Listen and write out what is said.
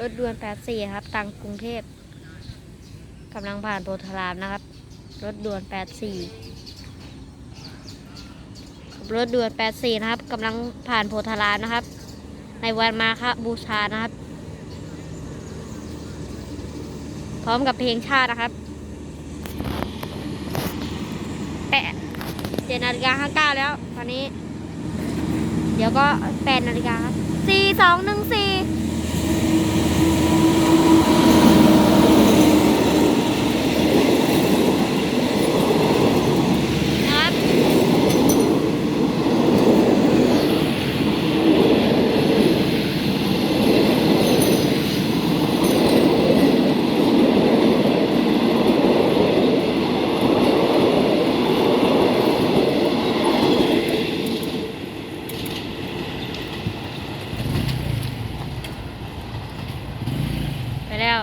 รถด่วน 84 ครับ ตังกรุงเทพกำลังผ่านโพธารามนะครับ รถด่วน 84 รถด่วน 84 นะครับกำลังผ่านโพธารามนะครับ ในวันมาคบูชานะครับ พร้อมกับเพลงชาตินะครับแปดเจ็ดนาฬิกาห้าเก้าแล้วตอนนี้ เดี๋ยวก็แปดนาฬิกาครับสี่สองหนึ่งสี่นะครับไป แล้ว